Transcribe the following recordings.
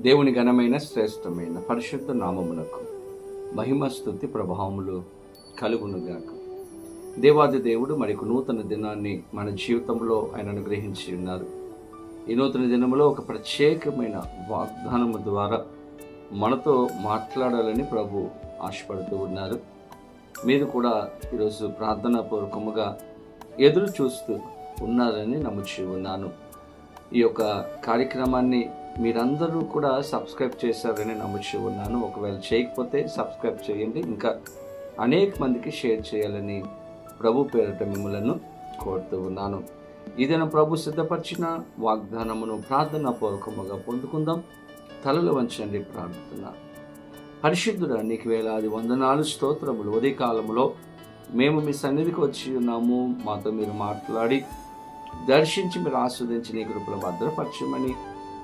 దేవుని ఘనమైన శ్రేష్టమైన పరిశుద్ధ నామమునకు మహిమ స్థుతి ప్రభావములు కలుగునుగాక. దేవాది దేవుడు మరిొక నూతన దినాన్ని మన జీవితంలో ఆయన అనుగ్రహించి ఉన్నారు. ఈ నూతన దినంలో ఒక ప్రత్యేకమైన వాగ్దానము ద్వారా మనతో మాట్లాడాలని ప్రభు ఆశపడుతూ ఉన్నారు. మీరు కూడా ఈరోజు ప్రార్థనాపూర్వకముగా ఎదురు చూస్తూ ఉన్నారని నమ్ముచి ఉన్నాను. ఈ యొక్క కార్యక్రమాన్ని మీరందరూ కూడా సబ్స్క్రైబ్ చేశారని నమ్ముచి ఉన్నాను. ఒకవేళ చేయకపోతే సబ్స్క్రైబ్ చేయండి. ఇంకా అనేక మందికి షేర్ చేయాలని ప్రభు పేరిట మిమ్మలను కోరుతూ ఉన్నాను. ఇదైనా ప్రభు సిద్ధపరిచిన వాగ్దానమును ప్రార్థన పూర్వకముగా పొందుకుందాం. తలలు వంచండి ప్రార్థన. పరిశుద్ధుడా నీకు వేలాది వందనాలు స్తోత్రములు. కాలంలో మేము మీ సన్నిధికి వచ్చి ఉన్నాము. మాతో మీరు మాట్లాడి దర్శించి మీరు ఆస్వాదించి నీ కృపలు భద్రపరచమని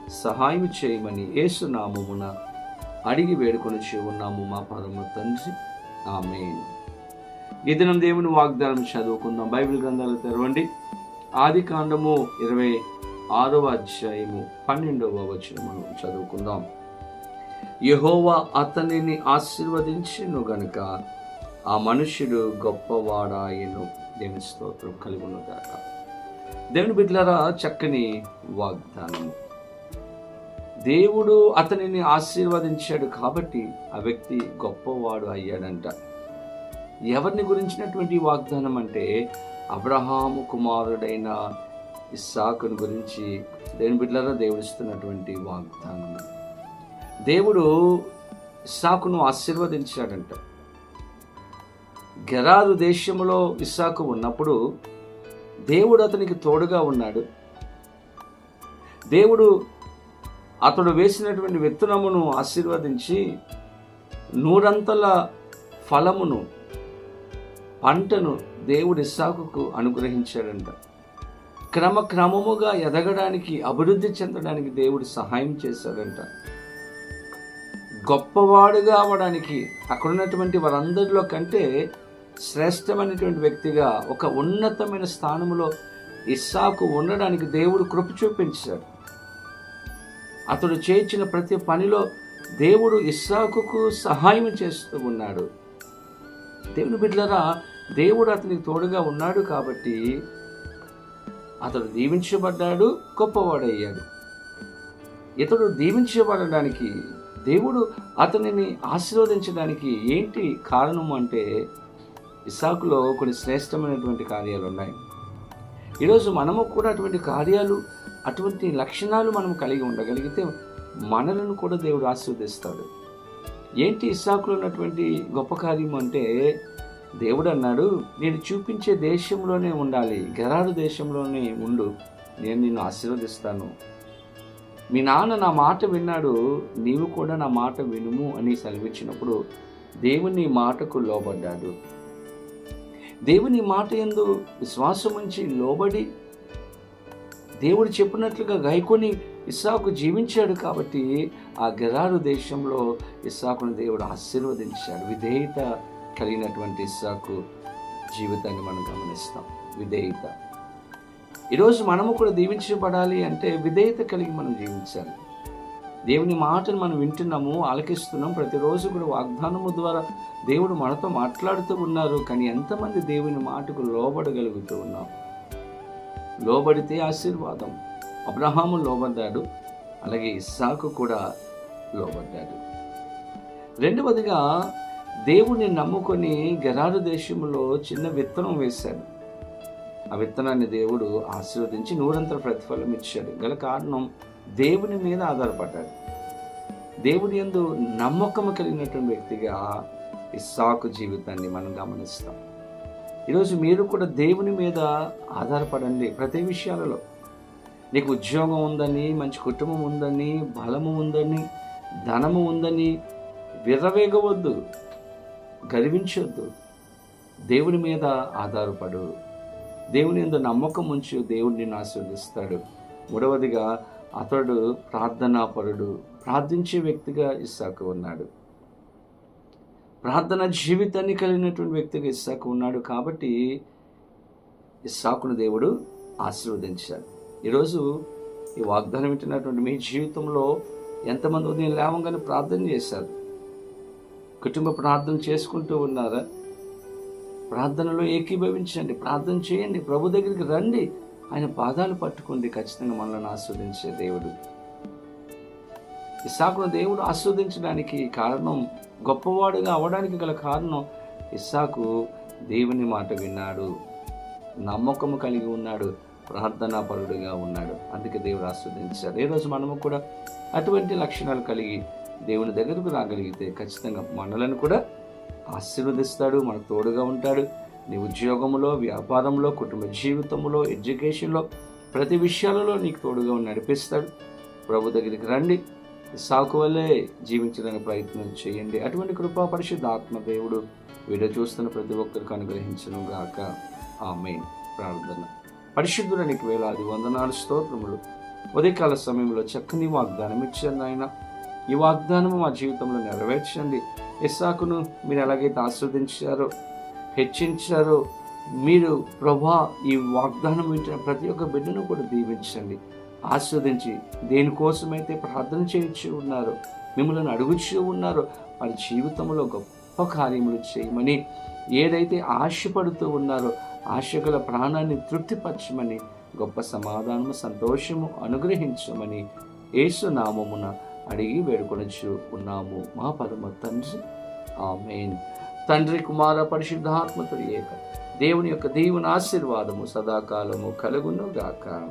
సహాయం చేయమని ఏసునామమున అడిగి వేడుకొని ఉన్నాము మా పరమ తండ్రి. ఆమె ఈ దినం దేవుని వాగ్దానం చదువుకుందాం. బైబిల్ గ్రంథాలు తెరవండి. ఆది కాండము ఇరవై ఆరవ అధ్యాయము పన్నెండవ వచనమును చదువుకుందాం. యహోవా అతనిని ఆశీర్వదించిను గనుక ఆ మనుష్యుడు గొప్పవాడాయను. దేవుని స్తోత్రం కలిగి ఉన్నదాక దేవుని బిడ్డలారా చక్కని వాగ్దానము. దేవుడు అతనిని ఆశీర్వదించాడు కాబట్టి ఆ వ్యక్తి గొప్పవాడు అయ్యాడంట. ఎవరిని గురించినటువంటి వాగ్దానం అంటే అబ్రహాము కుమారుడైన ఇస్సాకుని గురించి దేని బిడ్డలారా దేవుడిస్తున్నటువంటి వాగ్దానం. దేవుడు ఇస్సాకును ఆశీర్వదించాడంట. గెరారు దేశంలో ఇస్సాకు ఉన్నప్పుడు దేవుడు అతనికి తోడుగా ఉన్నాడు. దేవుడు అతడు వేసినటువంటి విత్తనమును ఆశీర్వదించి నూరంతల ఫలమును పంటను దేవుడు సాకుకు అనుగ్రహించాడంట. క్రమక్రమముగా ఎదగడానికి అభివృద్ధి చెందడానికి దేవుడు సహాయం చేశాడంట. గొప్పవాడుగా అవడానికి అక్కడ ఉన్నటువంటి వారందరిలో కంటే శ్రేష్టమైనటువంటి వ్యక్తిగా ఒక ఉన్నతమైన స్థానంలో ఇస్సాకు ఉండడానికి దేవుడు కృప చూపించాడు. అతడు చేయించిన ప్రతి పనిలో దేవుడు ఇస్సాకుకు సహాయం చేస్తూ ఉన్నాడు. దేవుని బిడ్డలరా దేవుడు అతనికి తోడుగా ఉన్నాడు కాబట్టి అతడు దీవించబడ్డాడు గొప్పవాడయ్యాడు. ఇతడు దీవించబడడానికి దేవుడు అతనిని ఆశీర్వదించడానికి ఏంటి కారణం అంటే ఇసాకులో కొన్ని శ్రేష్టమైనటువంటి కార్యాలు ఉన్నాయి ఈరోజు మనము కూడా అటువంటి కార్యాలు అటువంటి లక్షణాలు మనం కలిగి ఉండగలిగితే మనలను కూడా దేవుడు ఆశీర్వదిస్తాడు. ఏంటి ఇస్సాకులో ఉన్నటువంటి గొప్ప కార్యం అంటే దేవుడు అన్నాడు నేను చూపించే దేశంలోనే ఉండాలి గరాడు దేశంలోనే ఉండు నేను నిన్ను ఆశీర్వదిస్తాను. మీ నాన్న నా మాట విన్నాడు నీవు కూడా నా మాట వినుము అని సెలవిచ్చినప్పుడు దేవుని మాటకు లోబడ్డాడు. దేవుని మాట ఎందు విశ్వాసం నుంచి లోబడి దేవుడు చెప్పినట్లుగా గైకొని ఇస్సాకు జీవించాడు కాబట్టి ఆ గెరారు దేశంలో ఇస్సాకును దేవుడు ఆశీర్వదించాడు. విధేయత కలిగినటువంటి ఇస్సాకు జీవితాన్ని మనం గమనిస్తాం. విధేయత. ఈరోజు మనము కూడా దీవించబడాలి అంటే విధేయత కలిగి మనం జీవించాలి. దేవుని మాటను మనం వింటున్నాము ఆలకిస్తున్నాం. ప్రతిరోజు కూడా వాగ్దానము ద్వారా దేవుడు మనతో మాట్లాడుతూ ఉన్నారు. కానీ ఎంతమంది దేవుని మాటకు లోబడగలుగుతూ ఉన్నాం? లోబడితే ఆశీర్వాదం. అబ్రహాము లోబడ్డాడు అలాగే ఇస్సాకు కూడా లోబడ్డాడు. రెండవదిగా దేవుణ్ణి నమ్ముకొని గరారు దేశంలో చిన్న విత్తనం వేశాడు. ఆ విత్తనాన్ని దేవుడు ఆశీర్వదించి నూరంతర ప్రతిఫలం ఇచ్చాడు. గల కారణం దేవుని మీద ఆధారపడ్డాడు. దేవుని ఎందు నమ్మకం కలిగినటువంటి వ్యక్తిగా ఇస్సాకు జీవితాన్ని మనం గమనిస్తాం. ఈరోజు మీరు కూడా దేవుని మీద ఆధారపడండి ప్రతి విషయాలలో. నీకు ఉద్యోగం ఉందని మంచి కుటుంబం ఉందని బలము ఉందని ధనము ఉందని విర్రవేగవద్దు గర్వించొద్దు. దేవుని మీద ఆధారపడు. దేవుని ఎందు నమ్మకం ఉంచు దేవుడు నిన్ను ఆశీర్వదిస్తాడు. మూడవదిగా అతడు ప్రార్థనాపరుడు ప్రార్థించే వ్యక్తిగా ఇస్సాకు ఉన్నాడు. ప్రార్థన జీవితాన్ని కలిగినటువంటి వ్యక్తిగా ఇస్సాకు ఉన్నాడు కాబట్టి ఇస్సాకును దేవుడు ఆశీర్వదించాడు. ఈరోజు ఈ వాగ్దానం వింటున్నటువంటి మీ జీవితంలో ఎంతమంది ఉదయం లేవగానే ప్రార్థన చేశారు? కుటుంబ ప్రార్థన చేసుకుంటూ ఉన్నారా? ప్రార్థనలో ఏకీభవించండి ప్రార్థన చేయండి ప్రభు దగ్గరికి రండి. ఆయన పాదాలు పట్టుకోండి ఖచ్చితంగా మనల్ని ఆస్వాదించే దేవుడు. ఇస్సాకును దేవుడు ఆస్వాదించడానికి కారణం గొప్పవాడుగా అవడానికి గల కారణం ఇస్సాకు దేవుని మాట విన్నాడు. నమ్మకము కలిగి ఉన్నాడు. ప్రార్థనా పరుడుగా ఉన్నాడు. అందుకే దేవుడు ఆస్వాదించాడు. ఏ రోజు మనము కూడా అటువంటి లక్షణాలు కలిగి దేవుని దగ్గరకు రాగలిగితే ఖచ్చితంగా మనలను కూడా ఆశీర్వదిస్తాడు మన తోడుగా ఉంటాడు. నీ ఉద్యోగంలో వ్యాపారంలో కుటుంబ జీవితంలో ఎడ్యుకేషన్లో ప్రతి విషయాలలో నీకు తోడుగా నడిపిస్తాడు. ప్రభు దగ్గరికి రండి. సాకు వల్లే జీవించడానికి ప్రయత్నం చేయండి. అటువంటి కృపా పరిశుద్ధ ఆత్మ దేవుడు వీడియో చూస్తున్న ప్రతి ఒక్కరికి అనుగ్రహించను గాక. ఆమె ప్రార్థన. పరిశుద్ధుల నీకు వేలాది వందనాలు స్తోత్రములు. ఉదయకాల సమయంలో చక్కని వాగ్దానం ఇచ్చాను ఆయన. ఈ వాగ్దానము మా జీవితంలో నెరవేర్చండి. ఇస్సాకును మీరు ఎలాగైతే ఆస్వాదించారో హెచ్చించారో మీరు ప్రభా ఈ వాగ్దానం వింటున్న ప్రతి ఒక్క బిడ్డను కూడా దీవించండి. ఆస్వాదించి దేనికోసమైతే ప్రార్థన చేయించి ఉన్నారో మిమ్మల్ని అడుగుచూ ఉన్నారో వారి జీవితంలో గొప్ప కార్యములు చేయమని ఏదైతే ఆశపడుతూ ఉన్నారో ఆశగల ప్రాణాన్ని తృప్తిపరచమని గొప్ప సమాధానము సంతోషము అనుగ్రహించమని ఏసునామమున అడిగి వేడుకొనచ్చు ఉన్నాము. మా పరమ తండ్రి. ఆమెన్. తండ్రి కుమార పరిశుద్ధాత్మతుడు ఏక దేవుని యొక్క దేవుని ఆశీర్వాదము సదాకాలము కలుగును గాక